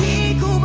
we go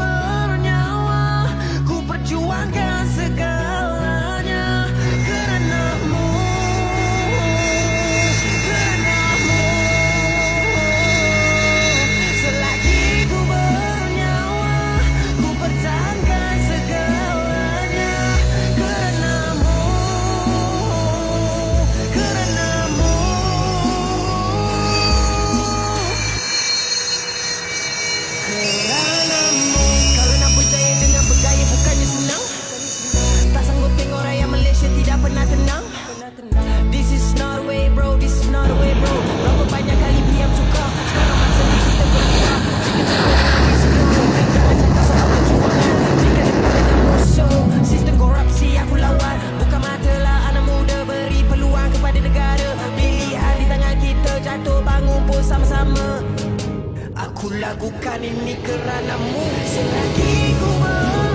bersama-sama Aku lakukan ini kerana mu Selagi ku ber.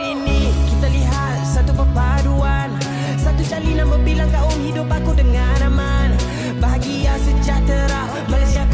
hari ini. Kita lihat satu perpaduan. Satu jalinan berbilang kaum hidup aku dengan aman. Bahagia sejahtera Malaysia